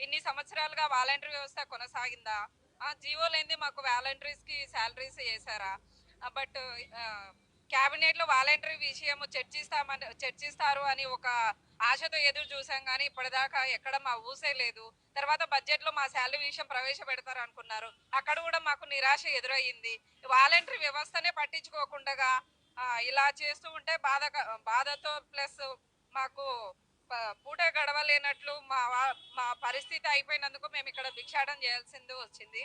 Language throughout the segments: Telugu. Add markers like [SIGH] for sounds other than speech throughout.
ఇన్ని సంవత్సరాలుగా వాలంటరీ వ్యవస్థ కొనసాగిందా? ఆ జీవో లేనిది మాకు వాలంటీర్స్కి శాలరీస్ వేసారా బట్ క్యాబినెట్లో వాలంటరీ విషయం చర్చిస్తామని చర్చిస్తారు అని ఒక ఆశతో ఎదురు చూసాం కానీ ఇప్పటిదాకా ఎక్కడ మా ఊసే లేదు. తర్వాత బడ్జెట్లో మా శాలరీ విషయం ప్రవేశపెడతారు అనుకున్నారు అక్కడ కూడా మాకు నిరాశ ఎదురయ్యింది. వాలంటరీ వ్యవస్థనే పట్టించుకోకుండా ఇలా చేస్తూ ఉంటే బాధ బాధతో ప్లస్ మాకు పూట గడవలేనట్లు మా మా పరిస్థితి అయిపోయినందుకు మేము ఇక్కడ భిక్షాటం చేయాల్సింది వచ్చింది.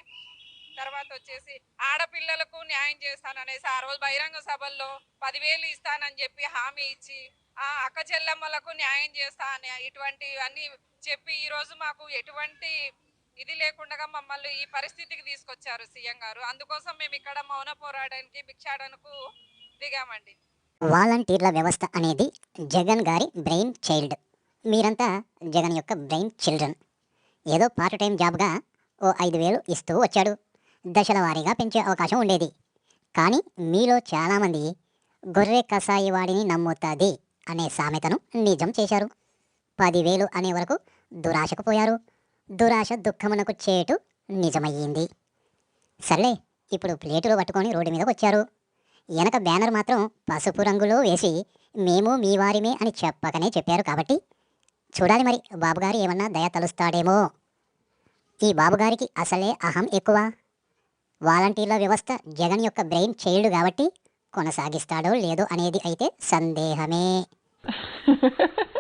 తర్వాత వచ్చేసి ఆడపిల్లలకు న్యాయం చేస్తాననేసి ఆ రోజు బహిరంగ సభల్లో పదివేలు ఇస్తానని చెప్పి హామీ ఇచ్చి ఆ అక్క చెల్లెమ్మలకు న్యాయం చేస్తా అని ఇటువంటివన్నీ చెప్పి ఈరోజు మాకు ఎటువంటి ఇది లేకుండా మమ్మల్ని ఈ పరిస్థితికి తీసుకొచ్చారు సీఎం గారు. అందుకోసం మేము ఇక్కడ మౌన పోరాటానికి భిక్షాటనకు దిగామండి. వాలంటీర్ల వ్యవస్థ అనేది జగన్ గారి బ్రెయిన్ చైల్డ్. మీరంతా జగన్ యొక్క బ్రెయిన్ చిల్డ్రన్. ఏదో పార్ట్ టైం జాబ్గా ఓ ఐదు వేలు ఇస్తూ వచ్చాడు. దశల వారీగా పెంచే అవకాశం ఉండేది. కానీ మీలో చాలామంది గొర్రె కసాయి వాడిని నమ్ముతుంది అనే సామెతను నిజం చేశారు. పదివేలు అనే వరకు దురాశకు పోయారు. దురాశ దుఃఖమునకు చేటు నిజమయ్యింది. సర్లే ఇప్పుడు ప్లేటులో పట్టుకొని రోడ్డు మీదకి వచ్చారు. వెనక బ్యానర్ మాత్రం పసుపు రంగులో వేసి మేము మీ వారిమే అని చెప్పకనే చెప్పారు కాబట్టి చూడాలి మరి. బాబుగారు ఏమన్నా దయ తలుస్తాడేమో. ఈ బాబుగారికి అసలే అహం ఎక్కువ. వాలంటీర్ల వ్యవస్థ జగన్ యొక్క బ్రెయిన్ చైల్డ్ కాబట్టి కొనసాగిస్తాడో లేదో అనేది అయితే సందేహమే. [LAUGHS]